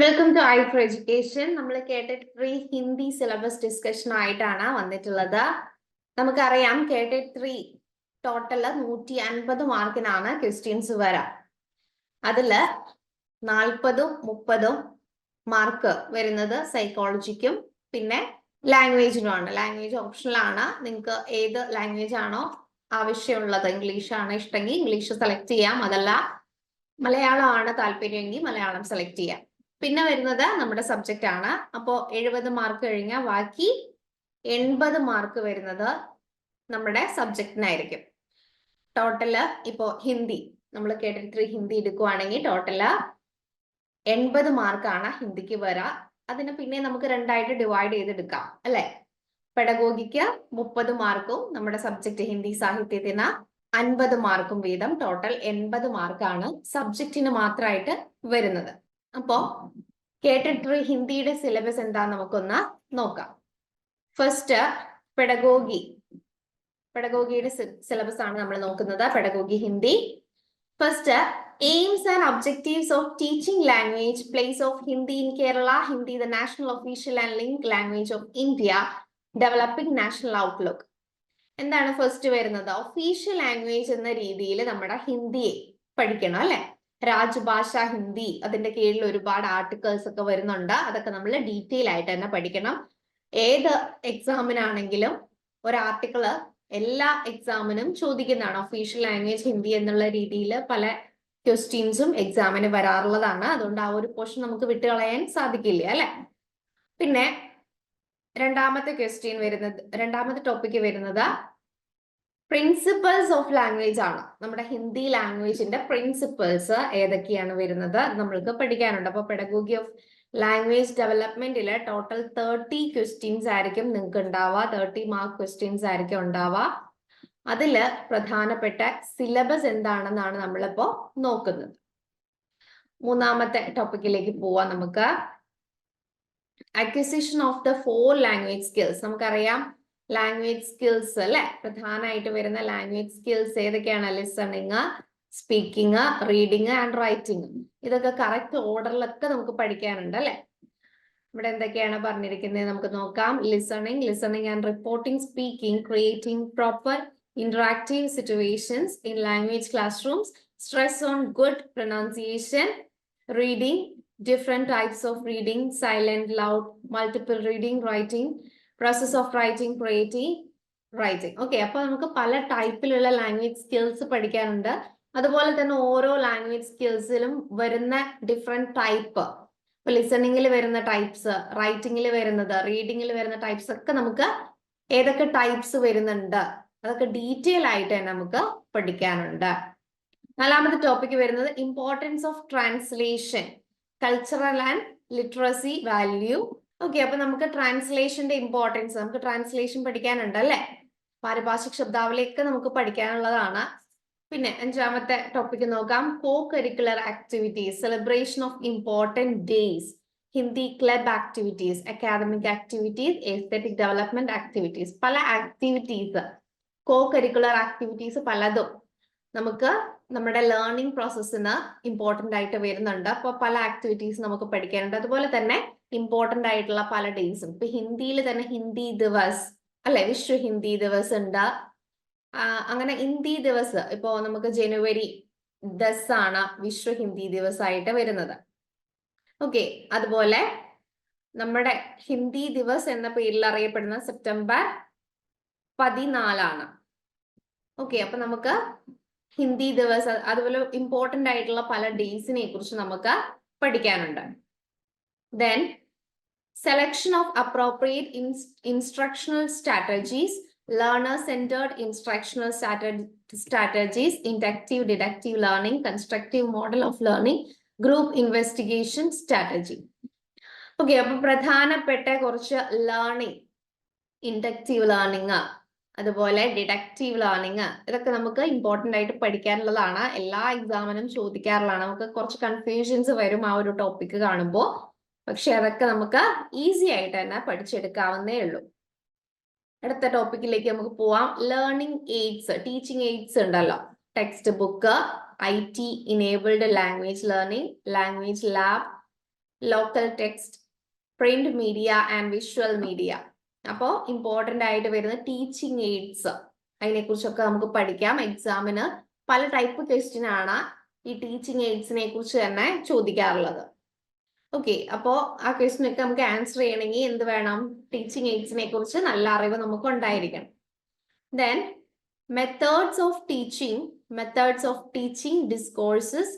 Welcome to I four education നമ്മൾ കേട്ടിട്ട് three Hindi syllabus discussion ആയിട്ടാണ് വന്നിട്ടുള്ളത്. നമുക്കറിയാം കേട്ടിട്ട് ത്രീ ടോട്ടൽ നൂറ്റി അൻപത് മാർക്കിനാണ് ക്വസ്റ്റ്യൻസ് വരാം. അതിൽ നാൽപ്പതും മുപ്പതും മാർക്ക് വരുന്നത് സൈക്കോളജിക്കും പിന്നെ ലാംഗ്വേജിനുമാണ് ലാംഗ്വേജ് ഓപ്ഷനിലാണ് നിങ്ങൾക്ക് ഏത് ലാംഗ്വേജ് ആണോ ആവശ്യമുള്ളത് ഇംഗ്ലീഷ് ആണ് ഇഷ്ടമെങ്കിൽ ഇംഗ്ലീഷ് സെലക്ട് ചെയ്യാം. അതല്ല മലയാളമാണ് താല്പര്യമെങ്കിൽ മലയാളം സെലക്ട് ചെയ്യാം. പിന്നെ വരുന്നത് നമ്മുടെ സബ്ജക്റ്റ് ആണ്. അപ്പോ എഴുപത് മാർക്ക് കഴിഞ്ഞാൽ ബാക്കി എൺപത് മാർക്ക് വരുന്നത് നമ്മുടെ സബ്ജക്റ്റിനായിരിക്കും ടോട്ടൽ ഇപ്പോ ഹിന്ദി നമ്മൾ കേട്ടിട്ട് ഹിന്ദി എടുക്കുവാണെങ്കിൽ ടോട്ടൽ എൺപത് മാർക്കാണ് ഹിന്ദിക്ക് വരാ. അതിന് പിന്നെ നമുക്ക് രണ്ടായിട്ട് ഡിവൈഡ് ചെയ്തെടുക്കാം അല്ലെ? പെഡഗോഗിക്ക് മുപ്പത് മാർക്കും നമ്മുടെ സബ്ജക്റ്റ് ഹിന്ദി സാഹിത്യത്തിന് അൻപത് മാർക്കും വീതം. ടോട്ടൽ എൺപത് മാർക്കാണ് സബ്ജക്റ്റിന് മാത്രമായിട്ട് വരുന്നത്. അപ്പോ കേട്ടിട്ടൊരു ഹിന്ദിയുടെ സിലബസ് എന്താ നമുക്കൊന്ന് നോക്കാം. ഫസ്റ്റ് പെഡഗോഗി പെഡഗോഗിയുടെ സിലബസ് ആണ് നമ്മൾ നോക്കുന്നത്. Pedagogy Hindi first aims and objectives of teaching language place of Hindi in Kerala Hindi the national official and link language of India developing national outlook എന്താണ് ഫസ്റ്റ് വരുന്നത്? Official language എന്ന രീതിയിൽ നമ്മുടെ ഹിന്ദിയെ പഠിക്കണം അല്ലെ? രാജ്ഭാഷ ഹിന്ദി അതിന്റെ കീഴിൽ ഒരുപാട് ആർട്ടിക്കിൾസ് ഒക്കെ വരുന്നുണ്ട്. അതൊക്കെ നമ്മൾ ഡീറ്റെയിൽ ആയിട്ട് തന്നെ പഠിക്കണം. ഏത് എക്സാമിനാണെങ്കിലും ഒരു ആർട്ടിക്കിൾ എല്ലാ എക്സാമിനും ചോദിക്കുന്നതാണ്. ഒഫീഷ്യൽ ലാംഗ്വേജ് ഹിന്ദി എന്നുള്ള രീതിയിൽ പല ക്വസ്റ്റ്യൻസും എക്സാമിന് വരാറുള്ളതാണ്. അതുകൊണ്ട് ആ ഒരു പോർഷൻ നമുക്ക് വിട്ടുകളയാൻ സാധിക്കില്ല അല്ലെ? പിന്നെ രണ്ടാമത്തെ ക്വസ്റ്റ്യൻ വരുന്നത് രണ്ടാമത്തെ ടോപ്പിക്ക് വരുന്നത് പ്രിൻസിപ്പൾസ് ഓഫ് ലാംഗ്വേജ് ആണ്. നമ്മുടെ ഹിന്ദി ലാംഗ്വേജിന്റെ പ്രിൻസിപ്പൾസ് ഏതൊക്കെയാണ് വരുന്നത്? നമ്മൾക്ക് പഠിക്കാനുണ്ട്. അപ്പൊ പെഡഗോഗി ഓഫ് ലാംഗ്വേജ് ഡെവലപ്മെന്റിൽ ടോട്ടൽ തേർട്ടി ക്വസ്റ്റ്യൻസ് ആയിരിക്കും നിങ്ങൾക്ക് ഉണ്ടാവുക. തേർട്ടി മാർക്ക് ക്വസ്റ്റ്യൻസ് ആയിരിക്കും ഉണ്ടാവുക. അതിൽ പ്രധാനപ്പെട്ട സിലബസ് എന്താണെന്നാണ് നമ്മളിപ്പോ നോക്കുന്നത്. മൂന്നാമത്തെ ടോപ്പിക്കിലേക്ക് പോവാം നമുക്ക്. Acquisition of the four language skills നമുക്കറിയാം ലാംഗ്വേജ് സ്കിൽസ് അല്ലെ? പ്രധാനമായിട്ട് വരുന്ന ലാംഗ്വേജ് സ്കിൽസ് ഏതൊക്കെയാണ് listening speaking reading and writing ഇതൊക്കെ കറക്റ്റ് ഓർഡറിലൊക്കെ നമുക്ക് പഠിക്കാനുണ്ട് അല്ലെ? ഇവിടെ എന്തൊക്കെയാണ് പറഞ്ഞിരിക്കുന്നത്? നമുക്ക് നോക്കാം. Listening listening and reporting speaking creating proper interactive situations in language classrooms stress on good pronunciation, reading, different types of reading, silent loud multiple reading, writing, process of writing creative writing okay അപ്പൊ നമുക്ക് പല ടൈപ്പിലുള്ള language skills പഠിക്കാനുണ്ട്. അതുപോലെ തന്നെ ഓരോ language സ്കിൽസിലും വരുന്ന different type ഇപ്പൊ ലിസണിങ്ങിൽ വരുന്ന ടൈപ്സ് റൈറ്റിംഗിൽ വരുന്നത് റീഡിങ്ങിൽ വരുന്ന ടൈപ്സ് ഒക്കെ നമുക്ക് ഏതൊക്കെ ടൈപ്സ് വരുന്നുണ്ട്? അതൊക്കെ ഡീറ്റെയിൽ ആയിട്ട് തന്നെ നമുക്ക് പഠിക്കാനുണ്ട്. നാലാമത്തെ ടോപ്പിക് വരുന്നത് importance of translation cultural and literacy value okay അപ്പൊ നമുക്ക് ട്രാൻസ്ലേഷന്റെ ഇമ്പോർട്ടൻസ് നമുക്ക് ട്രാൻസ്ലേഷൻ പഠിക്കാനുണ്ട് അല്ലെ? പാരിഭാഷിക് ശബ്ദാവലിയൊക്കെ നമുക്ക് പഠിക്കാനുള്ളതാണ്. പിന്നെ അഞ്ചാമത്തെ ടോപ്പിക് നോക്കാം. Co curricular activities celebration of important days Hindi club activities academic activities aesthetic development activities പല ആക്ടിവിറ്റീസ് കോ കരിക്കുലർ ആക്ടിവിറ്റീസ് പലതും നമുക്ക് നമ്മുടെ ലേണിംഗ് പ്രോസസ്സിന് ഇമ്പോർട്ടന്റ് ആയിട്ട് വരുന്നുണ്ട്. അപ്പോൾ പല ആക്ടിവിറ്റീസ് നമുക്ക് പഠിക്കാനുണ്ട്. അതുപോലെ തന്നെ ഇമ്പോർട്ടന്റ് ആയിട്ടുള്ള പല ഡേയ്സും ഇപ്പൊ ഹിന്ദിയിൽ തന്നെ ഹിന്ദി ദിവസ് അല്ലെ? വിശ്വ ഹിന്ദി ദിവസ് ഉണ്ട്. അങ്ങനെ ഹിന്ദി ദിവസ് ഇപ്പോ നമുക്ക് ജനുവരി ദസ് ആണ് വിശ്വ ഹിന്ദി ദിവസമായിട്ട് വരുന്നത്. ഓക്കെ അതുപോലെ നമ്മുടെ ഹിന്ദി ദിവസ് എന്ന പേരിൽ അറിയപ്പെടുന്ന സെപ്റ്റംബർ പതിനാലാണ്. ഓക്കെ അപ്പൊ നമുക്ക് ഹിന്ദി ദിവസ് അതുപോലെ ഇമ്പോർട്ടന്റ് ആയിട്ടുള്ള പല ഡേയ്സിനെ കുറിച്ച് നമുക്ക് പഠിക്കാനുണ്ട്. Then selection of appropriate instructional strategies learner centred instructional strategies inductive deductive learning constructive model of learning group investigation strategy okay അപ്പൊ പ്രധാനപ്പെട്ട കുറച്ച് ലേണിംഗ് ഇൻഡക്റ്റീവ് ലേണിംഗ് അതുപോലെ ഡിഡക്റ്റീവ് ലേണിംഗ് ഇതൊക്കെ നമുക്ക് ഇമ്പോർട്ടന്റ് ആയിട്ട് പഠിക്കാനുള്ളതാണ്. എല്ലാ എക്സാമിനും ചോദിക്കാറുള്ളതാണ്. നമുക്ക് കുറച്ച് കൺഫ്യൂഷൻസ് വരും ആ ഒരു ടോപ്പിക്ക് കാണുമ്പോൾ പക്ഷെ അതൊക്കെ നമുക്ക് ഈസി ആയിട്ട് തന്നെ പഠിച്ചെടുക്കാവുന്നേ ഉള്ളൂ. അടുത്ത ടോപ്പിക്കിലേക്ക് നമുക്ക് പോവാം. ലേണിംഗ് എയ്ഡ്സ് ടീച്ചിങ് എയ്ഡ്സ് ഉണ്ടല്ലോ. Text book I T enabled language learning language lab local text print media and visual media അപ്പോൾ ഇമ്പോർട്ടന്റ് ആയിട്ട് വരുന്ന ടീച്ചിങ് എയ്ഡ്സ് അതിനെക്കുറിച്ചൊക്കെ നമുക്ക് പഠിക്കാം. എക്സാമിന് പല ടൈപ്പ് ക്വസ്റ്റ്യൻ ആണ് ഈ ടീച്ചിങ് എയ്ഡ്സിനെ കുറിച്ച് തന്നെ ചോദിക്കാറുള്ളത്. ഓക്കെ അപ്പോ ആ ക്വസ്റ്റ്യൻ ഒക്കെ നമുക്ക് ആൻസർ ചെയ്യണമെങ്കിൽ എന്ത് വേണം? ടീച്ചിങ് എയ്ഡ്സിനെ കുറിച്ച് നല്ല അറിവ് നമുക്ക് ഉണ്ടായിരിക്കണം. Then methods of teaching methods of teaching discourses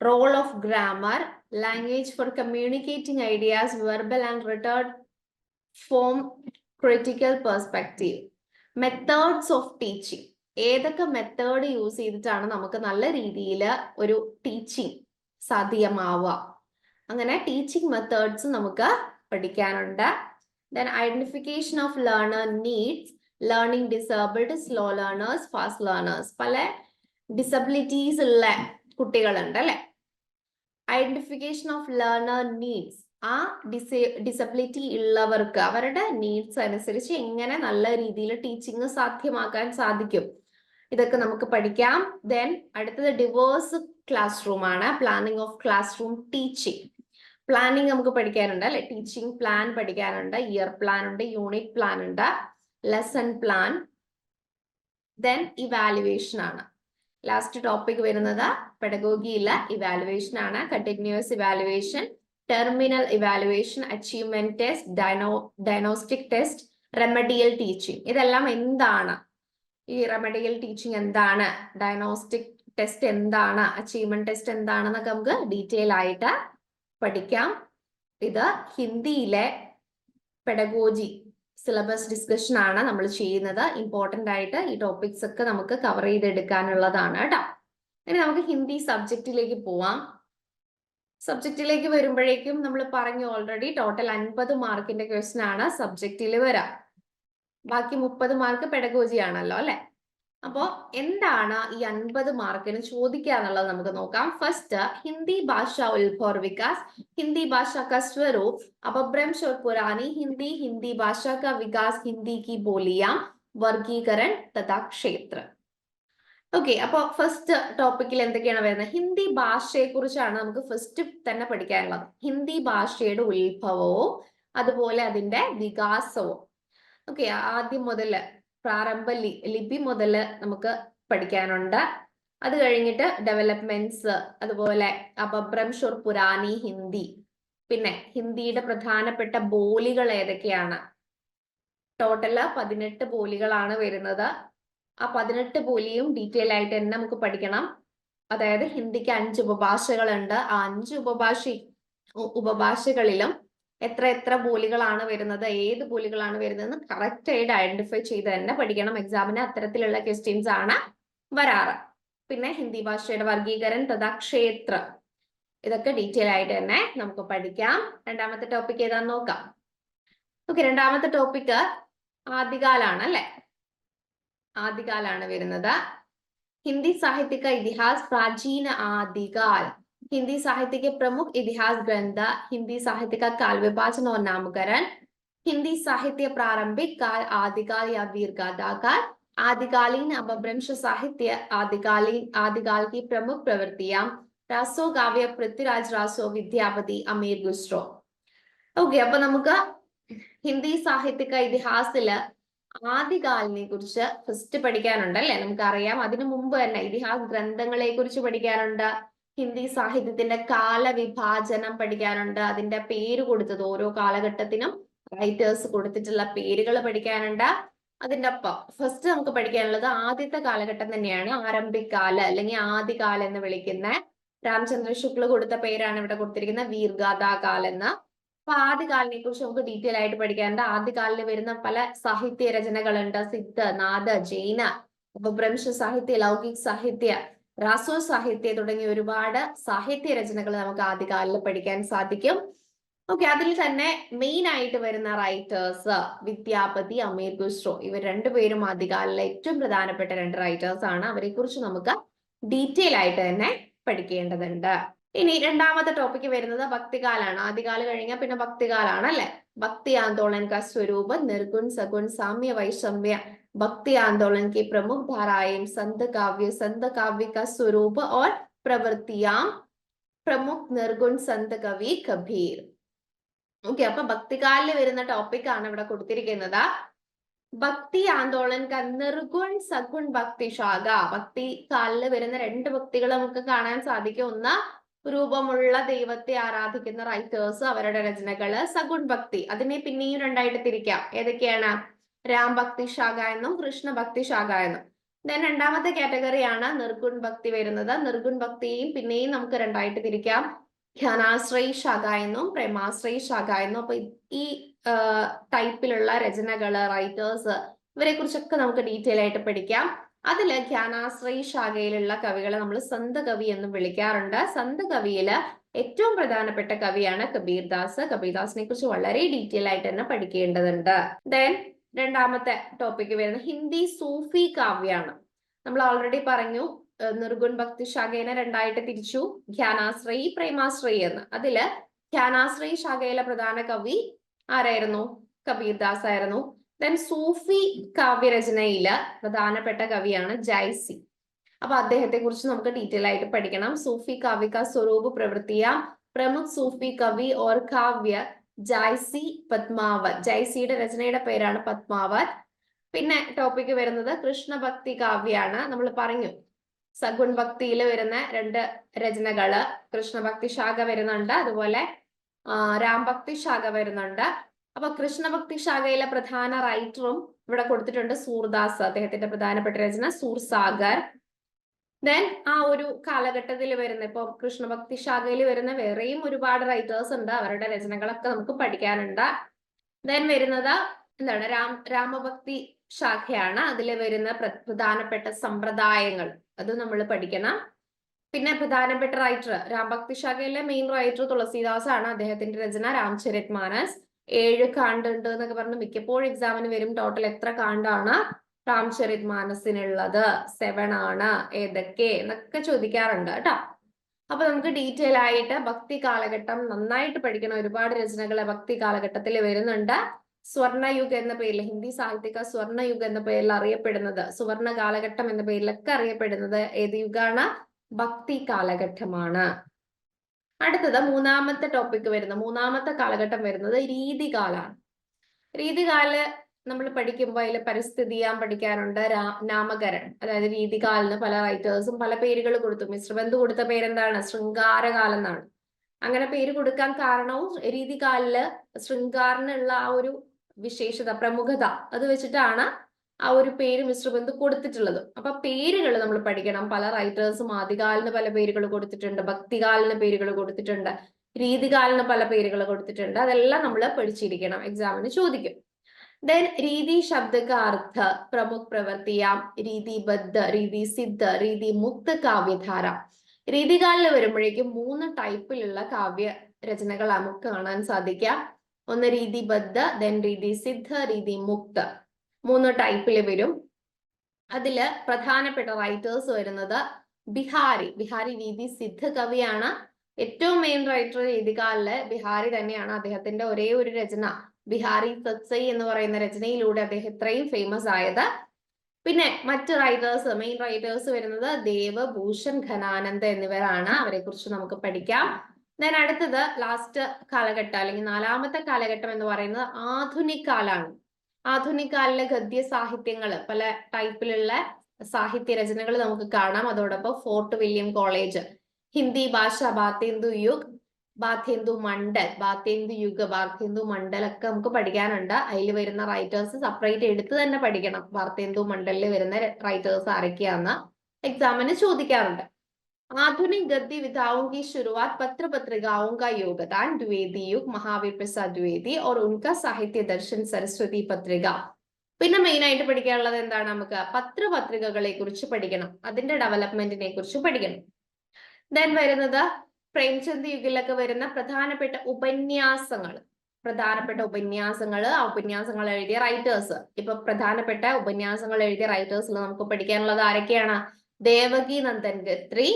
role of grammar language for communicating ideas verbal and written form critical perspective methods of teaching ഏതൊക്കെ മെത്തേഡ് യൂസ് ചെയ്തിട്ടാണ് നമുക്ക് നല്ല രീതിയിൽ ഒരു ടീച്ചിങ് സാധ്യമാവുക? അങ്ങനെ ടീച്ചിങ് മെത്തേഡ്സ് നമുക്ക് പഠിക്കാനുണ്ട്. Then identification of learner needs learning disabled slow learners fast learners പല ഡിസബിലിറ്റീസ് ഉള്ള കുട്ടികളുണ്ട് അല്ലെ? ഐഡന്റിഫിക്കേഷൻ ഓഫ് ലേണർ നീഡ്സ് ആ ഡിസേ ഡിസബിലിറ്റി ഉള്ളവർക്ക് അവരുടെ നീഡ്സ് അനുസരിച്ച് എങ്ങനെ നല്ല രീതിയിൽ ടീച്ചിങ് സാധ്യമാക്കാൻ സാധിക്കും. ഇതൊക്കെ നമുക്ക് പഠിക്കാം. ദെൻ അടുത്തത് ഡിവേഴ്സ് ക്ലാസ് റൂം ആണ്. Planning of class room teaching planning നമുക്ക് പഠിക്കാനുണ്ട് അല്ലെ? ടീച്ചിങ് പ്ലാൻ പഠിക്കാനുണ്ട് ഇയർ പ്ലാൻ ഉണ്ട് യൂണിറ്റ് പ്ലാൻ ഉണ്ട് ലെസൺ പ്ലാൻ ദെൻ ഇവാലുവേഷൻ ആണ്. ലാസ്റ്റ് ടോപ്പിക് വരുന്നത് പെഡഗോഗിയിലെ ഇവാലുവേഷൻ ആണ്. Continuous evaluation terminal evaluation achievement test diagno diagnostic test remedial teaching ഇതെല്ലാം എന്താണ്? ഈ റെമഡിയൽ ടീച്ചിങ് എന്താണ്? ഡയനോസ്റ്റിക് ടെസ്റ്റ് എന്താണ്? അച്ചീവ്മെന്റ് ടെസ്റ്റ് എന്താണെന്നൊക്കെ നമുക്ക് ഡീറ്റെയിൽ ആയിട്ട് പഠിക്കാം. ഇത് ഹിന്ദിയിലെ പെഡഗോജി സിലബസ് ഡിസ്കഷൻ ആണ് നമ്മൾ ചെയ്യുന്നത്. ഇമ്പോർട്ടന്റ് ആയിട്ട് ഈ ടോപ്പിക്സ് ഒക്കെ നമുക്ക് കവർ ചെയ്തെടുക്കാനുള്ളതാണ് കേട്ടോ. ഇനി നമുക്ക് ഹിന്ദി സബ്ജക്റ്റിലേക്ക് പോവാം. സബ്ജക്റ്റിലേക്ക് വരുമ്പോഴേക്കും നമ്മൾ പറഞ്ഞു ഓൾറെഡി ടോട്ടൽ അൻപത് മാർക്കിന്റെ ക്വസ്റ്റൻ ആണ് സബ്ജക്റ്റിൽ വരാം. ബാക്കി മുപ്പത് മാർക്ക് പെഡഗോജി ആണല്ലോ അല്ലെ? അപ്പോ എന്താണ് ഈ അൻപത് മാർക്കിന് ചോദിക്കുക എന്നുള്ളത് നമുക്ക് നോക്കാം. ഫസ്റ്റ് ഹിന്ദി ഭാഷ ഉത്ഭവ വികാസ്. ഹിന്ദി ഭാഷ ക സ്വരൂപ്. അപ്പൊ ബ്രംശ പുരാണി. ഹിന്ദി ഹിന്ദി ഭാഷ ക വികാസ്. ഹിന്ദി കി ബോലിയ വർഗീകരൺ തഥാ ക്ഷേത്ര. ഓക്കെ അപ്പൊ ഫസ്റ്റ് ടോപ്പിക്കിൽ എന്തൊക്കെയാണ് വരുന്നത്? ഹിന്ദി ഭാഷയെ കുറിച്ചാണ് നമുക്ക് ഫസ്റ്റ് തന്നെ പഠിക്കാനുള്ളത്. ഹിന്ദി ഭാഷയുടെ ഉത്ഭവവും അതുപോലെ അതിന്റെ വികാസവും. ഓക്കെ ആദ്യം മുതൽ പ്രാരംഭ ലി ലിപി മുതൽ നമുക്ക് പഠിക്കാനുണ്ട്. അത് കഴിഞ്ഞിട്ട് ഡെവലപ്മെന്റ്സ് അതുപോലെ അപഭ്രംഷുർ പുരാനി ഹിന്ദി. പിന്നെ ഹിന്ദിയുടെ പ്രധാനപ്പെട്ട ബോലികൾ ഏതൊക്കെയാണ്? ടോട്ടൽ പതിനെട്ട് ബോലികളാണ് വരുന്നത്. ആ പതിനെട്ട് ബോലിയും ഡീറ്റെയിൽ ആയിട്ട് തന്നെ നമുക്ക് പഠിക്കണം. അതായത് ഹിന്ദിക്ക് അഞ്ച് ഉപഭാഷകളുണ്ട്. ആ അഞ്ച് ഉപഭാഷ ഉപഭാഷകളിലും എത്ര എത്ര ബോലികളാണ് വരുന്നത് ഏത് ബോലികളാണ് വരുന്നതെന്ന് കറക്റ്റ് ആയിട്ട് ഐഡന്റിഫൈ ചെയ്ത് തന്നെ പഠിക്കണം. എക്സാമിന് അത്തരത്തിലുള്ള ക്വസ്റ്റ്യൻസ് ആണ് വരാറ്. പിന്നെ ഹിന്ദി ഭാഷയുടെ വർഗീകരണം തഥാ ക്ഷേത്ര. ഇതൊക്കെ ഡീറ്റെയിൽ ആയിട്ട് തന്നെ നമുക്ക് പഠിക്കാം. രണ്ടാമത്തെ ടോപ്പിക് ഏതാന്ന് നോക്കാം. ഓക്കെ രണ്ടാമത്തെ ടോപ്പിക് ആദ്യകാലാണ് അല്ലെ? ആദ്യകാലാണ് വരുന്നത്. ഹിന്ദി സാഹിത്യക ഇതിഹാസ് പ്രാചീന ആദികാൽ हिंदी साहित्य के प्रमुख इतिहास ग्रंथ हिंदी साहित्य का काल विभाजन और नामकरण हिंदी साहित्य प्रारंभिक काल आदिकाल या वीरगाथा काल आदिकालीन अपभ्रंश साहित्य आदिकालीन आदिकाल की प्रमुख प्रवृत्तियां रासो काव्य पृथ्वीराज रासो विद्यापति अमीर गुस्रो ഓക്കെ അപ്പൊ നമുക്ക് ഹിന്ദി സാഹിത്യ ഇതിഹാസത്തില് ആദ്യകാലിനെ കുറിച്ച് ഫസ്റ്റ് പഠിക്കാനുണ്ട് അല്ലെ നമുക്കറിയാം അതിനു മുമ്പ് തന്നെ ഇതിഹാസ ഗ്രന്ഥങ്ങളെ കുറിച്ച് പഠിക്കാനുണ്ട് ഹിന്ദി സാഹിത്യത്തിന്റെ കാലവിഭാജനം പഠിക്കാനുണ്ട്. അതിന്റെ പേര് കൊടുത്തത് ഓരോ കാലഘട്ടത്തിനും റൈറ്റേഴ്സ് കൊടുത്തിട്ടുള്ള പേരുകൾ പഠിക്കാനുണ്ട്. അതിന്റെ ഒപ്പം ഫസ്റ്റ് നമുക്ക് പഠിക്കാനുള്ളത് ആദ്യത്തെ കാലഘട്ടം തന്നെയാണ് ആരംഭിക്കാൽ അല്ലെങ്കിൽ ആദ്യകാലം എന്ന് വിളിക്കുന്ന രാമചന്ദ്ര ശുക്ല കൊടുത്ത പേരാണ് ഇവിടെ കൊടുത്തിരിക്കുന്നത് വീർഗാഥാ കാല എന്ന്. അപ്പൊ ആദ്യകാലിനെ കുറിച്ച് നമുക്ക് ഡീറ്റെയിൽ ആയിട്ട് പഠിക്കാനുണ്ട്. ആദ്യകാലിൽ വരുന്ന പല സാഹിത്യ രചനകളുണ്ട്. സിദ്ധ നാദ ജൈന ഉപഭ്രംശ സാഹിത്യ ലൗകിക സാഹിത്യ റാസോ സാഹിത്യ തുടങ്ങിയ ഒരുപാട് സാഹിത്യ രചനകൾ നമുക്ക് ആദ്യകാലിൽ പഠിക്കാൻ സാധിക്കും. ഓക്കെ അതിൽ തന്നെ മെയിൻ ആയിട്ട് വരുന്ന റൈറ്റേഴ്സ് വിദ്യാപതി അമീർ ഖുസ്രോ ഇവർ രണ്ടുപേരും ആദ്യകാലിലെ ഏറ്റവും പ്രധാനപ്പെട്ട രണ്ട് റൈറ്റേഴ്സ് ആണ്. അവരെ കുറിച്ച് നമുക്ക് ഡീറ്റെയിൽ ആയിട്ട് തന്നെ പഠിക്കേണ്ടതുണ്ട്. ഇനി രണ്ടാമത്തെ ടോപ്പിക് വരുന്നത് ഭക്തികാലാണ്. ആദ്യകാലം കഴിഞ്ഞാൽ പിന്നെ ഭക്തികാലാണ് അല്ലെ? ഭക്തി ആന്തോളൻ കസ്വരൂപ് നിർഗുൺ സഗുൺ സാമ്യ വൈഷമ്യ भक्ति आंदोलन की प्रमुख धाराएं संत काव्य संत काव्य का स्वरूप और प्रवृत्तियां പ്രമുഖ് നിർഗുൺ സന്ത് കവി കബീർ ഓക്കെ അപ്പൊ ഭക്തികാലിൽ വരുന്ന ടോപ്പിക് ആണ് ഇവിടെ കൊടുത്തിരിക്കുന്നത് ഭക്തി ആന്തോളൻ ക നിർഗുൺ സഗുൺ ഭക്തി ശാഖ ഭക്തി കാലിൽ വരുന്ന രണ്ട് ഭക്തികൾ നമുക്ക് കാണാൻ സാധിക്കും ഒന്ന് രൂപമുള്ള ദൈവത്തെ ആരാധിക്കുന്ന റൈറ്റേഴ്സ് അവരുടെ രചനകള് സഗുൺ ഭക്തി അതിനെ പിന്നെയും രണ്ടായിട്ട് തിരിക്കാം ഏതൊക്കെയാണ് രാം ഭക്തി ശാഖ എന്നും കൃഷ്ണ ഭക്തി ശാഖ എന്നും. ദെൻ രണ്ടാമത്തെ കാറ്റഗറിയാണ് നിർഗുൺ ഭക്തി വരുന്നത്. നിർഗുൺ ഭക്തിയും പിന്നെയും നമുക്ക് രണ്ടായിട്ട് തിരിക്കാം. ധ്യാനാശ്രയി ശാഖ എന്നും പ്രേമാശ്രയി ശാഖ എന്നും. അപ്പൊ ഈ ടൈപ്പിലുള്ള രചനകൾ റൈറ്റേഴ്സ് ഇവരെ കുറിച്ചൊക്കെ നമുക്ക് ഡീറ്റെയിൽ ആയിട്ട് പഠിക്കാം. അതിൽ ധ്യാനാശ്രയി ശാഖയിലുള്ള കവികളെ നമ്മൾ സന്ത കവി എന്ന് വിളിക്കാറുണ്ട്. സന്ത കവിയിൽ ഏറ്റവും പ്രധാനപ്പെട്ട കവിയാണ് കബീർദാസ്. കബീർദാസിനെ കുറിച്ച് വളരെ ഡീറ്റെയിൽ ആയിട്ട് തന്നെ പഠിക്കേണ്ടതുണ്ട്. ദെൻ രണ്ടാമത്തെ ടോപ്പിക് വരുന്നത് ഹിന്ദി സൂഫി കാവ്യാണ്. നമ്മൾ ഓൾറെഡി പറഞ്ഞു നിർഗുൺ ഭക്തി ശാഖേനെ രണ്ടായിട്ട് തിരിച്ചു ധ്യാനാശ്രയി പ്രേമാശ്രയി എന്ന്. അതിൽ ധ്യാനാശ്രയി ശാഖയിലെ പ്രധാന കവി ആരായിരുന്നു? കബീർദാസ് ആയിരുന്നു. ദെൻ സൂഫി കാവ്യരചനയിൽ പ്രധാനപ്പെട്ട കവിയാണ് ജൈസി. അപ്പൊ അദ്ദേഹത്തെ കുറിച്ച് നമുക്ക് ഡീറ്റെയിൽ ആയിട്ട് പഠിക്കണം. സൂഫി കാവ്യ സ്വരൂപ പ്രവൃത്തിയ. പ്രമുഖ് സൂഫി കവി ഓർ കാവ്യ ജൈസി പത്മാവത്. ജൈസിയുടെ രചനയുടെ പേരാണ് പത്മാവത്. പിന്നെ ടോപ്പിക്ക് വരുന്നത് കൃഷ്ണഭക്തി കാവ്യാണ്. നമ്മൾ പറഞ്ഞു സഗുൺ ഭക്തിയിൽ വരുന്ന രണ്ട് രചനകൾ കൃഷ്ണഭക്തി ശാഖ വരുന്നുണ്ട് അതുപോലെ രാംഭക്തി ശാഖ വരുന്നുണ്ട്. അപ്പൊ കൃഷ്ണഭക്തി ശാഖയിലെ പ്രധാന റൈറ്ററും ഇവിടെ കൊടുത്തിട്ടുണ്ട് സൂർദാസ് അദ്ദേഹത്തിന്റെ പ്രധാനപ്പെട്ട രചന സൂർസാഗർ. ദെൻ ആ ഒരു കാലഘട്ടത്തിൽ വരുന്ന ഇപ്പൊ കൃഷ്ണഭക്തി ശാഖയിൽ വരുന്ന വേറെയും ഒരുപാട് റൈറ്റേഴ്സ് ഉണ്ട്. അവരുടെ രചനകളൊക്കെ നമുക്ക് പഠിക്കാനുണ്ട്. ദെൻ വരുന്നത് എന്താണ്? രാം രാമഭക്തി ശാഖയാണ്. അതിൽ വരുന്ന പ്രധാനപ്പെട്ട സമ്പ്രദായങ്ങൾ. അത് നമ്മൾ പഠിക്കണം. പിന്നെ പ്രധാനപ്പെട്ട റൈറ്റർ രാംഭക്തി ശാഖയിലെ മെയിൻ റൈറ്റർ തുളസീദാസ് ആണ് അദ്ദേഹത്തിന്റെ രചന രാംചരിത് മാനസ് ഏഴ് കാണ്ടുണ്ട് എന്നൊക്കെ പറഞ്ഞ് മിക്കപ്പോഴും എക്സാമിന് വരും. ടോട്ടൽ എത്ര കാണ്ടാണ് രാംചരിത് മാനസിനുള്ളത് സെവൻ ആണ് ഏതൊക്കെ എന്നൊക്കെ ചോദിക്കാറുണ്ട് കേട്ടോ. അപ്പൊ നമുക്ക് ഡീറ്റെയിൽ ആയിട്ട് ഭക്തി കാലഘട്ടം നന്നായിട്ട് പഠിക്കണം. ഒരുപാട് രചനകൾ ഭക്തി കാലഘട്ടത്തിൽ വരുന്നുണ്ട്. സ്വർണയുഗ് എന്ന പേരിൽ ഹിന്ദി സാഹിത്യക സ്വർണയുഗ് എന്ന പേരിൽ അറിയപ്പെടുന്നത് സുവർണ കാലഘട്ടം എന്ന പേരിലൊക്കെ അറിയപ്പെടുന്നത് ഏത് യുഗാണ്? ഭക്തി കാലഘട്ടമാണ്. അടുത്തത് മൂന്നാമത്തെ ടോപ്പിക് വരുന്ന. മൂന്നാമത്തെ കാലഘട്ടം വരുന്നത് രീതികാലാണ് രീതികാൽ നമ്മൾ പഠിക്കുമ്പോൾ അതിൽ പരിസ്ഥിതിയാൻ പഠിക്കാറുണ്ട്. നാമകരൺ അതായത് രീതികാലിന് പല റൈറ്റേഴ്സും പല പേരുകൾ കൊടുത്തു. മിസ്റ്റർ ബന്ധു കൊടുത്ത പേരെന്താണ്? ശൃംഗാരകാലം എന്നാണ്. അങ്ങനെ പേര് കൊടുക്കാൻ കാരണവും രീതികാലിൽ ശൃംഗാറിനുള്ള ആ ഒരു വിശേഷത പ്രമുഖത അത് വെച്ചിട്ടാണ് ആ ഒരു പേര് മിസ്റ്റർ ബന്ധു കൊടുത്തിട്ടുള്ളത്. അപ്പൊ പേരുകൾ നമ്മൾ പഠിക്കണം. പല റൈറ്റേഴ്സും ആദികാലിന് പല പേരുകൾ കൊടുത്തിട്ടുണ്ട്. ഭക്തികാലിന് പേരുകൾ കൊടുത്തിട്ടുണ്ട്. രീതികാലിന് പല പേരുകൾ കൊടുത്തിട്ടുണ്ട്. അതെല്ലാം നമ്മൾ പഠിച്ചിരിക്കണം. എക്സാമിന് ചോദിക്കും. ദെൻ രീതി ശബ്ദക അർത്ഥ പ്രമുഖ് പ്രവർത്തിയാം. രീതിബദ്ധ രീതി സിദ്ധ രീതി മുക്ത കാവ്യധാര. രീതികാലിൽ വരുമ്പോഴേക്കും മൂന്ന് ടൈപ്പിലുള്ള കാവ്യ രചനകൾ നമുക്ക് കാണാൻ സാധിക്കാം. ഒന്ന് രീതിബദ്ധ ദെൻ രീതി സിദ്ധ രീതി മുക്ത. മൂന്ന് ടൈപ്പിൽ വരും. അതിൽ പ്രധാനപ്പെട്ട റൈറ്റേഴ്സ് വരുന്നത് ബിഹാരി. ബിഹാരി രീതി സിദ്ധ കവിയാണ്. ഏറ്റവും മെയിൻ റൈറ്റർ രീതികാലിൽ ബിഹാരി തന്നെയാണ്. അദ്ദേഹത്തിന്റെ ഒരേ ഒരു രചന ബിഹാരി സത്സൈ എന്ന് പറയുന്ന രചനയിലൂടെ അദ്ദേഹം ഇത്രയും ഫേമസ് ആയത്. പിന്നെ മറ്റ് റൈറ്റേഴ്സ് മെയിൻ റൈറ്റേഴ്സ് വരുന്നത് ദേവഭൂഷൺ ഘനാനന്ദ എന്നിവരാണ്. അവരെ കുറിച്ച് നമുക്ക് പഠിക്കാം. ദെൻ അടുത്തത് ലാസ്റ്റ് കാലഘട്ടം അല്ലെങ്കിൽ നാലാമത്തെ കാലഘട്ടം എന്ന് പറയുന്നത് ആധുനിക കാലാണ് ആധുനിക കാലിലെ ഗദ്യ സാഹിത്യങ്ങൾ പല ടൈപ്പിലുള്ള സാഹിത്യ രചനകൾ നമുക്ക് കാണാം. അതോടൊപ്പം ഫോർട്ട് വില്യം കോളേജ് ഹിന്ദി ഭാഷ ബാത്തേന്ദു യുഗ് ബാത്തേന്ദു മണ്ഡൽ ബാത്തേന്ദു യുഗ് ബാത്തേന്ദു മണ്ഡൽ ഒക്കെ നമുക്ക് പഠിക്കാനുണ്ട് അതിൽ വരുന്ന റൈറ്റേഴ്സ് സെപ്പറേറ്റ് എടുത്ത് തന്നെ പഠിക്കണം ബാത്തേന്ദു മണ്ഡലിൽ വരുന്ന റൈറ്റേഴ്സ് ആരൊക്കെയാന്ന് എക്സാമിന് ചോദിക്കാറുണ്ട് आधुनिक गद्य विधाओं की शुरुआत पत्र पत्रिकाओं का योगदान द्विवेदी युग महावीर प्रसाद द्विवेदी और उनका साहित्य दर्शन सरस्वती പത്രിക പിന്നെ മെയിൻ ആയിട്ട് പഠിക്കാനുള്ളത് എന്താണ് നമുക്ക് പത്രപത്രികകളെ കുറിച്ച് പഠിക്കണം അതിന്റെ ഡെവലപ്മെന്റിനെ കുറിച്ച് പഠിക്കണം ദെൻ വരുന്നത് പ്രേംചന്ദ് യുഗിലൊക്കെ വരുന്ന പ്രധാനപ്പെട്ട ഉപന്യാസങ്ങൾ. പ്രധാനപ്പെട്ട ഉപന്യാസങ്ങൾ ആ ഉപന്യാസങ്ങൾ എഴുതിയ റൈറ്റേഴ്സ് ഇപ്പൊ പ്രധാനപ്പെട്ട ഉപന്യാസങ്ങൾ എഴുതിയ റൈറ്റേഴ്സിൽ നമുക്ക് പഠിക്കാനുള്ളത് ആരൊക്കെയാണ്? ദേവകി നന്ദൻ ഗത്രി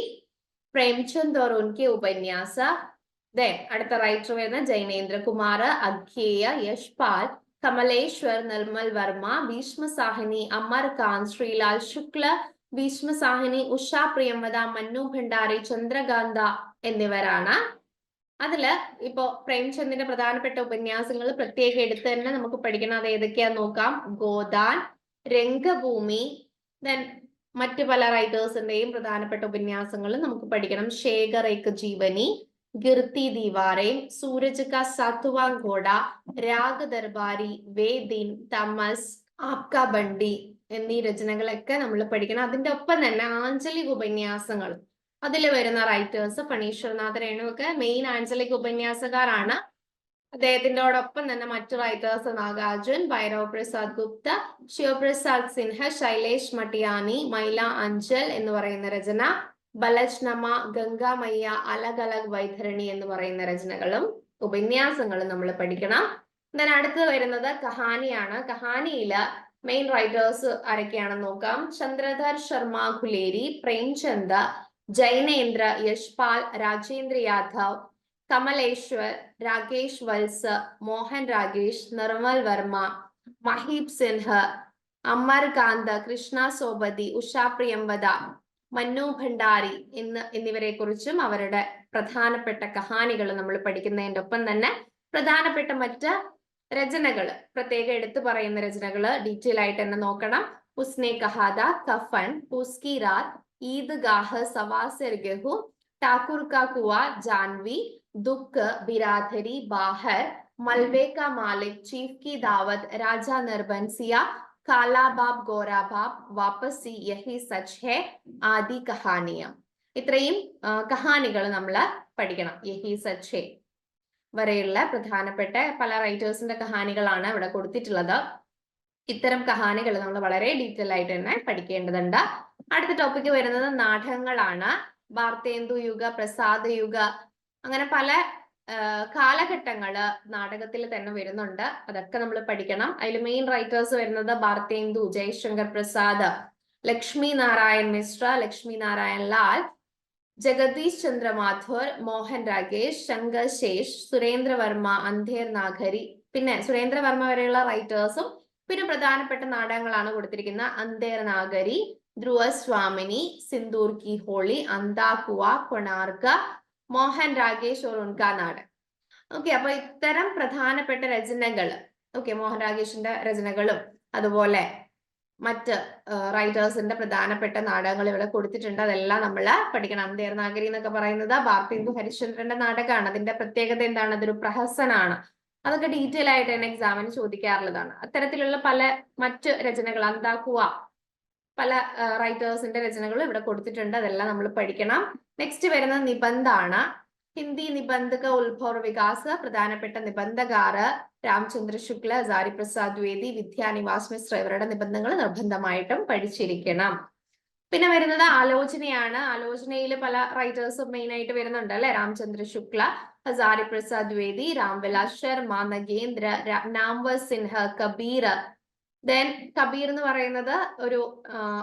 പ്രേംചന്ദ് ഓർ ഉൻകെ ഉപന്യാസ ദേ അടുത്ത റൈറ്റർ വരുന്ന ജൈനേന്ദ്രകുമാർ അഖ്യേയ യശ്പാൽ കമലേശ്വർ നിർമ്മൽ വർമ്മ ഭീഷ്മ സാഹിനി അമർ കാന്ത് ശ്രീലാൽ ശുക്ല ഭീഷ്മ സാഹിനി ഉഷ പ്രിയമത മന്നു ഭണ്ഡാരി ചന്ദ്രകാന്ത എന്നിവരാണ്. അതിൽ ഇപ്പോ പ്രേംചന്ദിന്റെ പ്രധാനപ്പെട്ട ഉപന്യാസങ്ങൾ പ്രത്യേകം എടുത്ത് തന്നെ നമുക്ക് പഠിക്കണം. അത് ഏതൊക്കെയാന്ന് നോക്കാം. ഗോദാൻ രംഗഭൂമി ദെൻ മറ്റു പല റൈറ്റേഴ്സിന്റെയും പ്രധാനപ്പെട്ട ഉപന്യാസങ്ങൾ നമുക്ക് പഠിക്കണം. ശേഖർ ഏക്ക് ജീവനി ഗിർത്തി ദീവാറെ സൂരജ് ക സത്വാങ്കോട രാഗ ദർബാരി വേദിൻ തമസ് ആപ്ക ബണ്ടി എന്നീ രചനകളൊക്കെ നമ്മൾ പഠിക്കണം. അതിന്റെ ഒപ്പം തന്നെ ആഞ്ചലിക ഉപന്യാസങ്ങൾ അതിൽ വരുന്ന റൈറ്റേഴ്സ് ഫണീശ്വരനാഥ് രേണുവൊക്കെ മെയിൻ ആഞ്ചലിക് ഉപന്യാസകാരാണ്. അദ്ദേഹത്തിന്റെയോടൊപ്പം തന്നെ മറ്റു റൈറ്റേഴ്സ് നാഗാർജുൻ ഭൈരവ് പ്രസാദ് ഗുപ്ത ശിവപ്രസാദ് സിൻഹ ശൈലേഷ് മട്ടിയാനി മൈല അഞ്ചൽ എന്ന് പറയുന്ന രചന ബലജ്നമ ഗംഗാമയ്യ അലഗ് അലഗ് വൈതരണി എന്ന് പറയുന്ന രചനകളും ഉപന്യാസങ്ങളും നമ്മൾ പഠിക്കണം. ദെൻ അടുത്ത് വരുന്നത് കഹാനിയാണ്. കഹാനിയിൽ മെയിൻ റൈറ്റേഴ്സ് ആരൊക്കെയാണെന്ന് നോക്കാം. ചന്ദ്രധർ ശർമ്മ ഖുലേരി പ്രേംചന്ദ് ജൈനേന്ദ്ര യശ്പാൽ രാജേന്ദ്ര യാദവ് കമലേശ്വർ രാകേഷ് വത്സ് മോഹൻ രാകേഷ് നിർമ്മൽ വർമ്മ മഹീബ് സിൻഹ അമർ കാന്ത് കൃഷ്ണ സോബതി ഉഷ പ്രിയംവദ മന്നു ഭണ്ഡാരി എന്ന് എന്നിവരെ കുറിച്ചും അവരുടെ പ്രധാനപ്പെട്ട കഹാനികൾ നമ്മൾ പഠിക്കുന്നതിന്റെ ഒപ്പം തന്നെ പ്രധാനപ്പെട്ട മറ്റ് രചനകൾ പ്രത്യേകം എടുത്തു പറയുന്ന രചനകൾ ഡീറ്റെയിൽ ആയിട്ട് തന്നെ നോക്കണം. ഉസ്നെ കഹാദ കഫൻ പുസ്കി രാത് ഈദ് ഗാഹ് സവാസർ ഗഹു ഠാക്കൂർ കാ കുവ ജാൻവി ദുഃഖ് ബിരാധരി ബാഹർ മൽബേ കാ മാലിക് ചീഫ് की दावत राजा नरबंसिया काला बाप गोरा बाप वापसी यही सच है ആദി കഹാനിയ ഇത്രയും കഹാനികൾ നമ്മൾ പഠിക്കണം യഹി സച്ച് ഹേ വരെയുള്ള പ്രധാനപ്പെട്ട പല റൈറ്റേഴ്സിന്റെ കഹാനികളാണ് ഇവിടെ കൊടുത്തിട്ടുള്ളത് ഇത്തരം കഹാനികൾ നമ്മൾ വളരെ ഡീറ്റെയിൽ ആയിട്ട് തന്നെ പഠിക്കേണ്ടതുണ്ട് അടുത്ത ടോപ്പിക് വരുന്നത് നാടകങ്ങളാണ്. വാർത്തേന്ദു യുഗ പ്രസാദ യുഗ അങ്ങനെ പല കാലഘട്ടങ്ങൾ നാടകത്തിൽ തന്നെ വരുന്നുണ്ട്. അതൊക്കെ നമ്മൾ പഠിക്കണം. അതിൽ മെയിൻ റൈറ്റേഴ്സ് വരുന്നത് ഭാർത്തേന്ദു ജയശങ്കർ പ്രസാദ് ലക്ഷ്മി നാരായൺ മിശ്ര ലക്ഷ്മി നാരായൺ ലാൽ ജഗദീഷ് ചന്ദ്ര മാഥുർ മോഹൻ രാകേഷ് ശങ്കർ ശേഷ് സുരേന്ദ്രവർമ്മ അന്ധേർ നാഗരി പിന്നെ സുരേന്ദ്രവർമ്മ വരെയുള്ള റൈറ്റേഴ്സും പിന്നെ പ്രധാനപ്പെട്ട നാടകങ്ങളാണ് കൊടുത്തിരിക്കുന്ന അന്ധേർ നാഗരി ധ്രുവ സ്വാമിനി സിന്ദൂർ കി ഹോളി അന്താകുവ കൊണാർക്ക മോഹൻ രാഗേഷ് ഓർ ഉൻകാ നാട് ഓക്കെ അപ്പൊ ഇത്തരം പ്രധാനപ്പെട്ട രചനകൾ ഓക്കെ മോഹൻ രാഗേഷിന്റെ രചനകളും അതുപോലെ മറ്റ് റൈറ്റേഴ്സിന്റെ പ്രധാനപ്പെട്ട നാടകങ്ങൾ ഇവിടെ കൊടുത്തിട്ടുണ്ട്. അതെല്ലാം നമ്മൾ പഠിക്കണം. അന്തേർനാഗരി എന്നൊക്കെ പറയുന്നത് ഭാർത്തിന്ദു ഹരിശ്ചന്ദ്രന്റെ നാടകമാണ്. അതിന്റെ പ്രത്യേകത എന്താണ്? അതൊരു പ്രഹസനാണ്. അതൊക്കെ ഡീറ്റെയിൽ ആയിട്ട് തന്നെ എക്സാമിന് ചോദിക്കാറുള്ളതാണ്. അത്തരത്തിലുള്ള പല മറ്റ് രചനകൾ അന്താക്കുക പല റൈറ്റേഴ്സിന്റെ രചനകൾ ഇവിടെ കൊടുത്തിട്ടുണ്ട്. അതെല്ലാം നമ്മൾ പഠിക്കണം. നെക്സ്റ്റ് വരുന്ന നിബന്ധാണ്. ഹിന്ദി നിബന്ധക ഉത്ഭവ വികാസ് പ്രധാനപ്പെട്ട നിബന്ധകാര് രാംചന്ദ്ര ശുക്ല ഹസാരി പ്രസാദ് ദ്വേദി വിദ്യാനിവാസ് മിശ്ര ഇവരുടെ നിബന്ധങ്ങൾ നിർബന്ധമായിട്ടും പഠിച്ചിരിക്കണം. പിന്നെ വരുന്നത് ആലോചനയാണ്. ആലോചനയിൽ പല റൈറ്റേഴ്സും മെയിൻ ആയിട്ട് വരുന്നുണ്ട് അല്ലെ? രാംചന്ദ്ര ശുക്ല ഹസാരി പ്രസാദ് ദ്വേദി രാംവിലാസ് ശർമ്മ നഗേന്ദ്ര നാംവർ സിൻഹ കബീർ ദെൻ കബീർ എന്ന് പറയുന്നത് ഒരു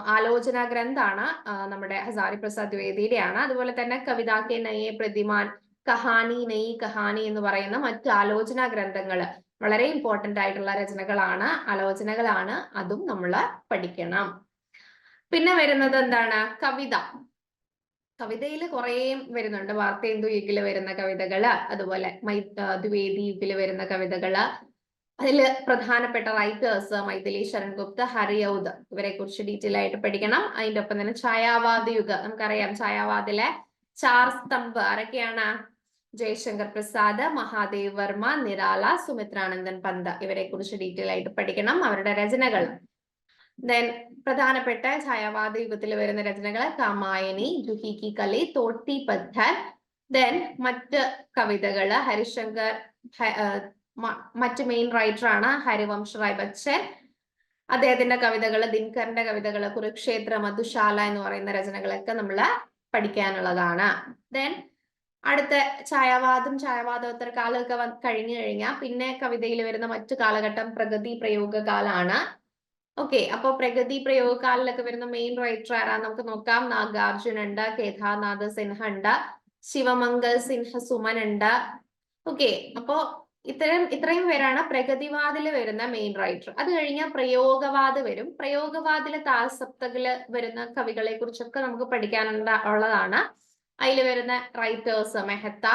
ആലോചനാ ഗ്രന്ഥാണ്. നമ്മുടെ ഹസാരി പ്രസാദ് ദ്വേദിയുടെയാണ് അതുപോലെ തന്നെ കവിതാക്കെ നയെ പ്രതിമാൻ കഹാനി നെയ് കഹാനി എന്ന് പറയുന്ന മറ്റ് ആലോചനാ ഗ്രന്ഥങ്ങൾ വളരെ ഇമ്പോർട്ടന്റ് ആയിട്ടുള്ള രചനകളാണ് ആലോചനകളാണ് അതും നമ്മൾ പഠിക്കണം. പിന്നെ വരുന്നത് എന്താണ്? കവിത. കവിതയിൽ കുറേ വരുന്നുണ്ട്. വാർത്തേന്ദു യുഗിൽ വരുന്ന കവിതകൾ. അതുപോലെ മൈ ദ്വേദി യുഗിൽ വരുന്ന കവിതകൾ. അതിൽ പ്രധാനപ്പെട്ട റൈറ്റേഴ്സ് മൈഥിലി ശരൺ ഗുപ്ത ഹരിയൗദ് ഇവരെ കുറിച്ച് ഡീറ്റെയിൽ ആയിട്ട് പഠിക്കണം. അതിന്റെ ഒപ്പം തന്നെ ഛായാവാദ യുഗ. നമുക്കറിയാം ഛായാവാദിലെ ചാർ സ്തംഭ് ആരൊക്കെയാണ്? ജയശങ്കർ പ്രസാദ് മഹാദേവ് വർമ്മ നിരാല സുമിത്രാനന്ദൻ പന്ത ഇവരെ കുറിച്ച് ഡീറ്റെയിൽ ആയിട്ട് പഠിക്കണം അവരുടെ രചനകൾ. ദെൻ പ്രധാനപ്പെട്ട ഛായാവാദ യുഗത്തിൽ വരുന്ന രചനകൾ കാമായനി ജുഹി കി കലി തോട്ടി പദ്ധൻ ദെൻ മറ്റ് കവിതകൾ ഹരിശങ്കർ മറ്റ് മെയിൻ റൈറ്റർ ആണ് ഹരിവംശ റായ് ബച്ചൻ. അദ്ദേഹത്തിന്റെ കവിതകൾ ദിൻകറിന്റെ കവിതകൾ കുരുക്ഷേത്ര മധുശാല എന്ന് പറയുന്ന രചനകളൊക്കെ നമ്മൾ പഠിക്കാനുള്ളതാണ്. ദെൻ അടുത്ത ഛായാവാദം ഛായാവാദോത്തര കാലമൊക്കെ കഴിഞ്ഞു കഴിഞ്ഞാൽ പിന്നെ കവിതയിൽ വരുന്ന മറ്റു കാലഘട്ടം പ്രഗതി പ്രയോഗകാലാണ് ഓക്കെ അപ്പൊ പ്രഗതി പ്രയോഗകാലിലൊക്കെ വരുന്ന മെയിൻ റൈറ്റർ ആരാ നമുക്ക് നോക്കാം. നാഗാർജുൻ ഉണ്ട് കേദാർനാഥ് സിൻഹ ഉണ്ട് ശിവമംഗൽ സിൻഹ സുമൻ ഉണ്ട് ഓക്കെ അപ്പോ ഇത്തരം ഇത്രയും പേരാണ് പ്രഗതിവാദിൽ വരുന്ന മെയിൻ റൈറ്റർ അത് കഴിഞ്ഞാൽ പ്രയോഗവാദ് വരും. പ്രയോഗവാദിൽ താസപ്തകിൽ വരുന്ന കവികളെ കുറിച്ചൊക്കെ നമുക്ക് പഠിക്കാനുണ്ട ഉള്ളതാണ്. അതിൽ വരുന്ന റൈറ്റേഴ്സ് മെഹത്ത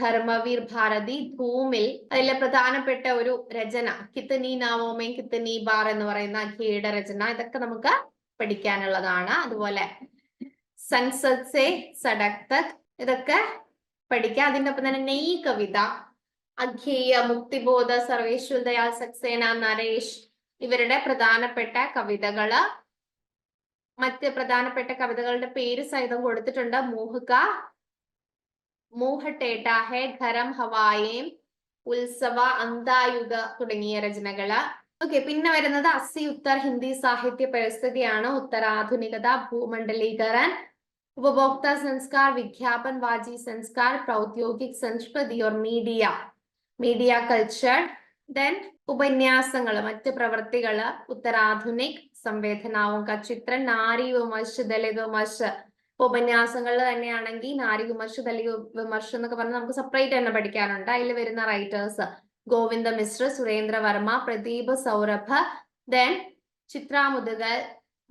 ധർമ്മവീർ ഭാരതി ധൂമിൽ. അതിലെ പ്രധാനപ്പെട്ട ഒരു രചന കിത്തനി നാവോമേ കിത്തനി ബാർ എന്ന് പറയുന്ന ഖീഡ രചന. ഇതൊക്കെ നമുക്ക് പഠിക്കാനുള്ളതാണ്. അതുപോലെ സൻസത്സെ സെ ഇതൊക്കെ പഠിക്കാം. അതിന്റെ ഒപ്പം തന്നെ നെയ് കവിത അഖ്യേയ മുക്തിബോധ സർവേശ്വർ ദയാൽ സക്സേന നരേഷ് ഇവരുടെ പ്രധാനപ്പെട്ട കവിതകൾ. മറ്റ് പ്രധാനപ്പെട്ട കവിതകളുടെ പേര് സഹിതം കൊടുത്തിട്ടുണ്ട്. മോഹക മൂഹട്ടേട്ട ഹെ ഖരം ഹവായേം ഉത്സവ അന്തായുഗ തുടങ്ങിയ രചനകൾ. ഓക്കെ പിന്നെ വരുന്നത് അസി ഉത്തർ ഹിന്ദി സാഹിത്യ പരിസ്ഥിതിയാണ്. ഉത്തരാധുനികത ഭൂമണ്ഡലീകരൻ ഉപഭോക്ത സംസ്കാർ വിജ്ഞാപൻ വാജി സംസ്കാർ പ്രൗദ്യോഗിക് സംസ്കൃതി ഓർ മീഡിയ. മീഡിയ കൾച്ചർ ദെൻ ഉപന്യാസങ്ങൾ മറ്റ് പ്രവൃത്തികൾ ഉത്തരാധുനിക് സംവേദനാവും കച്ചിത്രൻ നാരി വിമർശ ദലിത് വിമർശ ഉപന്യാസങ്ങളിൽ തന്നെയാണെങ്കിൽ നാരി വിമർശ ദലിത് വിമർശം എന്നൊക്കെ പറഞ്ഞാൽ നമുക്ക് സെപ്പറേറ്റ് തന്നെ പഠിക്കാനുണ്ട്. അതിൽ വരുന്ന റൈറ്റേഴ്സ് ഗോവിന്ദ മിശ്ര സുരേന്ദ്ര വർമ്മ പ്രദീപ് സൗരഭ് ദെൻ ചിത്രാമുതുകൽ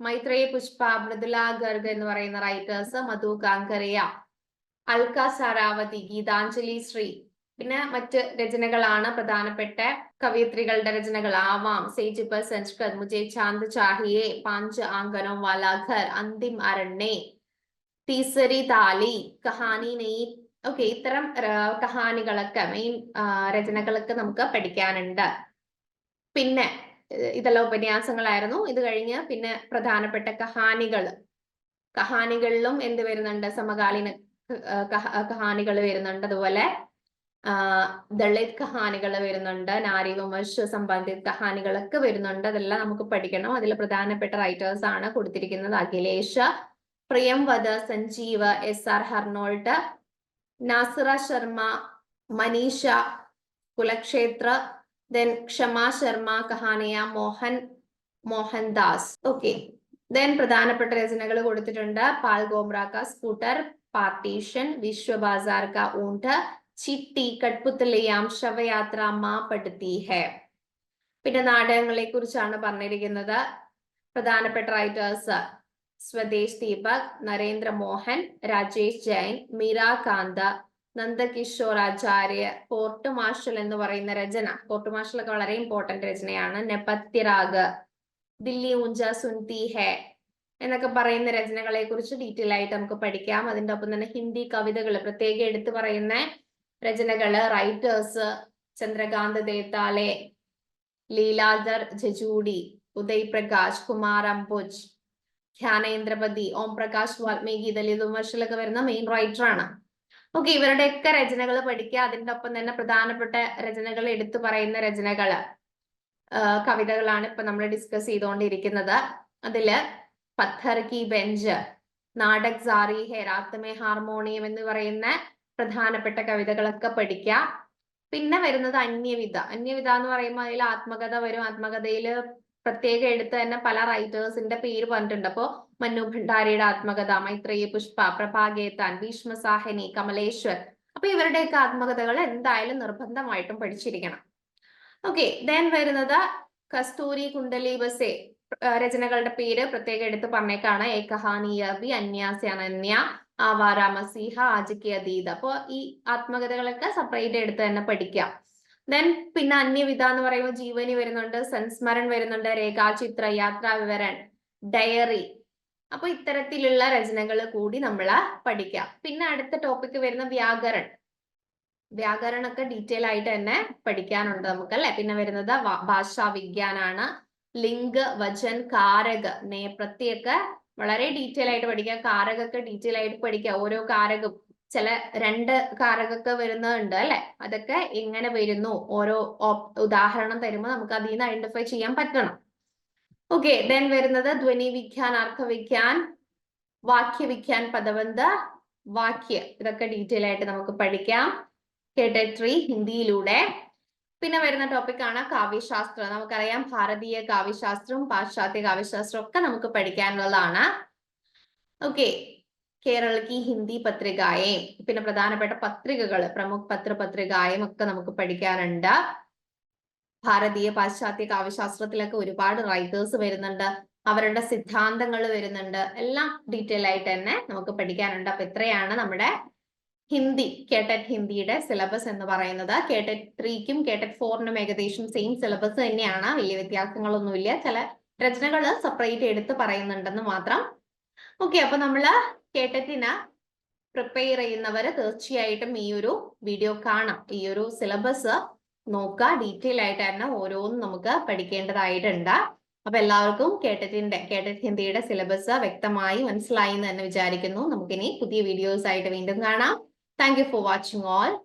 മൈത്രേയ പുഷ്പ മൃദുല ഗർഗ് എന്ന് പറയുന്ന റൈറ്റേഴ്സ് മധു കാങ്കറിയ അൽക്ക സാരാവതി ഗീതാഞ്ജലി ശ്രീ. പിന്നെ മറ്റ് രചനകളാണ് പ്രധാനപ്പെട്ട കവയിത്രികളുടെ രചനകൾ ആവാം പർ സംസ്കൃത് മുജെ ചാന്ത് ചാഹിയെ പാഞ്ച് ആങ്കനോ വാലാഘർ അന്തിം അരണ്യെ തീസരി താലി കഹാനി നെയ് ഓക്കെ ഇത്തരം കഹാനികളൊക്കെ മെയിൻ രചനകളൊക്കെ നമുക്ക് പഠിക്കാനുണ്ട്. പിന്നെ ഇതെല്ലാം ഉപന്യാസങ്ങളായിരുന്നു. ഇത് കഴിഞ്ഞ് പിന്നെ പ്രധാനപ്പെട്ട കഹാനികൾ കഹാനികളിലും എന്ത് വരുന്നുണ്ട്? സമകാലീന കഹാനികൾ വരുന്നുണ്ട്. അതുപോലെ ദളിത് കഹാനികൾ വരുന്നുണ്ട് നാരി വിമർശ സംബന്ധിത കഹാനികളൊക്കെ വരുന്നുണ്ട്. അതെല്ലാം നമുക്ക് പഠിക്കണം. അതിൽ പ്രധാനപ്പെട്ട റൈറ്റേഴ്സ് ആണ് കൊടുത്തിരിക്കുന്നത്. Akhilesh Priyamvad Sanjeev S R Harnot Nasira Sharma Manisha Kulshreshtha then Kshama Sharma Kahaniyan Mohan Mohandas. Okay then പ്രധാനപ്പെട്ട രചനകൾ കൊടുത്തിട്ടുണ്ട്. പാൽ ഗോമ്രാക്ക സ്കൂട്ടർ പാർട്ടീഷൻ വിശ്വ ബാസാർ കാ ഊണ്ട് ചിട്ടി കട്പുത്തലയാം ശവയാത്ര മാപ്പെടുത്തി ഹെ പിന്നെ നാടകങ്ങളെ കുറിച്ചാണ് പറഞ്ഞിരിക്കുന്നത്. പ്രധാനപ്പെട്ട writers Swadesh Deepak Narendra Mohan Rajesh Jain Meera Kant Nandkishore Acharya court martial എന്ന് പറയുന്ന രചന. പോർട്ട് മാർഷൽ ഒക്കെ വളരെ ഇമ്പോർട്ടന്റ് രചനയാണ്. നെപത്യരാഗ് ദില്ലി ഊഞ്ച സുൻതി ഹെ എന്നൊക്കെ പറയുന്ന രചനകളെ കുറിച്ച് ഡീറ്റെയിൽ ആയിട്ട് നമുക്ക് പഠിക്കാം. അതിന്റെ ഒപ്പം തന്നെ ഹിന്ദി കവിതകൾ പ്രത്യേകം എടുത്തു പറയുന്ന രചനകൾ റൈറ്റേഴ്സ് ചന്ദ്രകാന്ത് ദേത്താലെ ലീലാധർ ജജൂടി ഉദയ് പ്രകാശ് കുമാർ അംബുജ് ധ്യാനേന്ദ്രപതി ഓം പ്രകാശ് വാൽമീകി ദലിത് വിമർശലൊക്കെ വരുന്ന മെയിൻ റൈറ്റർ ആണ്. ഓക്കെ ഇവരുടെയൊക്കെ രചനകൾ പഠിക്കുക അതിന്റെ ഒപ്പം തന്നെ പ്രധാനപ്പെട്ട രചനകൾ എടുത്തു പറയുന്ന രചനകൾ കവിതകളാണ് ഇപ്പൊ നമ്മൾ ഡിസ്കസ് ചെയ്തുകൊണ്ടിരിക്കുന്നത്. അതിൽ പത്ഥർ കി ബെഞ്ച് നാടക് സാറി ഹെ രാത്തമേ ഹാർമോണിയം എന്ന് പറയുന്ന പ്രധാനപ്പെട്ട കവിതകളൊക്കെ പഠിക്കുക പിന്നെ വരുന്നത് അന്യവിധ. അന്യവിധ എന്ന് പറയുമ്പോൾ അതിൽ ആത്മകഥ വരും. ആത്മകഥയിൽ പ്രത്യേകം എടുത്ത് തന്നെ പല റൈറ്റേഴ്സിന്റെ പേര് പറഞ്ഞിട്ടുണ്ട്. അപ്പോ മന്നു ഭണ്ഡാരിയുടെ ആത്മകഥ മൈത്രേയ പുഷ്പ പ്രഭാഗേതാൻ ഭീഷ്മസാഹിനി കമലേശ്വർ. അപ്പൊ ഇവരുടെയൊക്കെ ആത്മകഥകൾ എന്തായാലും നിർബന്ധമായിട്ടും പഠിച്ചിരിക്കണം. ഓക്കെ ദെൻ വരുന്നത് കസ്തൂരി കുണ്ടലി ബസെ രചനകളുടെ പേര് പ്രത്യേകം എടുത്ത് പറഞ്ഞേക്കാണ്. ഏകഹാനിയബി അന്യാസി അനന്യ. ആവാര മസീഹ അതീത. അപ്പൊ ഈ ആത്മകഥകളൊക്കെ സെപ്പറേറ്റ് എടുത്ത് തന്നെ പഠിക്കാം. ദെൻ പിന്നെ അന്യവിധ എന്ന് പറയുമ്പോൾ ജീവനി വരുന്നുണ്ട് സംസ്മരൺ വരുന്നുണ്ട് രേഖാചിത്ര യാത്രാ വിവരൺ ഡയറി അപ്പൊ ഇത്തരത്തിലുള്ള രചനകൾ കൂടി നമ്മൾ പഠിക്കാം. പിന്നെ അടുത്ത ടോപ്പിക് വരുന്ന വ്യാകരൺ. വ്യാകരണൊക്കെ ഡീറ്റെയിൽ ആയിട്ട് തന്നെ പഠിക്കാനുണ്ട് നമുക്ക് അല്ലെ പിന്നെ വരുന്നത് ഭാഷാ വിജ്ഞാനാണ് ലിംഗ് വചൻ കാരക നേപ്രത്യൊക്കെ വളരെ ഡീറ്റെയിൽ ആയിട്ട് പഠിക്കുക കാരകൊക്കെ ഡീറ്റെയിൽ ആയിട്ട് പഠിക്കുക ഓരോ കാരകം ചില രണ്ട് കാരകൊക്കെ വരുന്നുണ്ട് അല്ലെ? അതൊക്കെ എങ്ങനെ വരുന്നു? ഓരോ ഉദാഹരണം തരുമ്പോൾ നമുക്ക് അതിൽ നിന്ന് ഐഡന്റിഫൈ ചെയ്യാൻ പറ്റണം. ഓക്കെ ദെൻ വരുന്നത് ധ്വനി വിഖ്യാൻ അർത്ഥവിഖ്യാൻ വാക്യവിഖ്യാൻ പദബന്ധ വാക്യ. ഇതൊക്കെ ഡീറ്റെയിൽ ആയിട്ട് നമുക്ക് പഠിക്കാം. കേട്ടട്രി ഹിന്ദിയിലൂടെ. പിന്നെ വരുന്ന ടോപ്പിക് ആണ് കാവ്യശാസ്ത്രം. നമുക്കറിയാം ഭാരതീയ കാവ്യശാസ്ത്രവും പാശ്ചാത്യ കാവ്യശാസ്ത്രവും ഒക്കെ നമുക്ക് പഠിക്കാനുള്ളതാണ്. ഓക്കെ കേരളക്ക് ഹിന്ദി പത്രികായേം പിന്നെ പ്രധാനപ്പെട്ട പത്രികകൾ പ്രമുഖ പത്ര പത്രികായും ഒക്കെ നമുക്ക് പഠിക്കാനുണ്ട്. ഭാരതീയ പാശ്ചാത്യ കാവ്യശാസ്ത്രത്തിലൊക്കെ ഒരുപാട് റൈറ്റേഴ്സ് വരുന്നുണ്ട്. അവരുടെ സിദ്ധാന്തങ്ങൾ വരുന്നുണ്ട്. എല്ലാം ഡീറ്റെയിൽ ആയിട്ട് തന്നെ നമുക്ക് പഠിക്കാനുണ്ട്. അപ്പൊ ഇത്രയാണ് നമ്മുടെ ഹിന്ദി കേട്ടറ്റ് ഹിന്ദിയുടെ സിലബസ് എന്ന് പറയുന്നത്. കേട്ടറ്റ് ത്രീക്കും കേട്ടറ്റ് ഫോറിനും ഏകദേശം സെയിം സിലബസ് തന്നെയാണ്. വലിയ വ്യത്യാസങ്ങളൊന്നുമില്ല. ചില രചനകൾ സെപ്പറേറ്റ് എടുത്ത് പറയുന്നുണ്ടെന്ന് മാത്രം. ഓക്കെ അപ്പൊ നമ്മൾ കേട്ടറ്റിന് പ്രിപ്പയർ ചെയ്യുന്നവര് തീർച്ചയായിട്ടും ഈ ഒരു വീഡിയോ കാണാം. ഈ ഒരു സിലബസ് നോക്കുക. ഡീറ്റെയിൽ ആയിട്ട് തന്നെ ഓരോന്നും നമുക്ക് പഠിക്കേണ്ടതായിട്ടുണ്ട്. അപ്പൊ എല്ലാവർക്കും കേട്ടറ്റിന്റെ കേട്ടറ്റ് ഹിന്ദിയുടെ സിലബസ് വ്യക്തമായി മനസ്സിലായി എന്ന് തന്നെ വിചാരിക്കുന്നു. നമുക്കിനി പുതിയ വീഡിയോസ് ആയിട്ട് വീണ്ടും കാണാം. Thank you for watching all.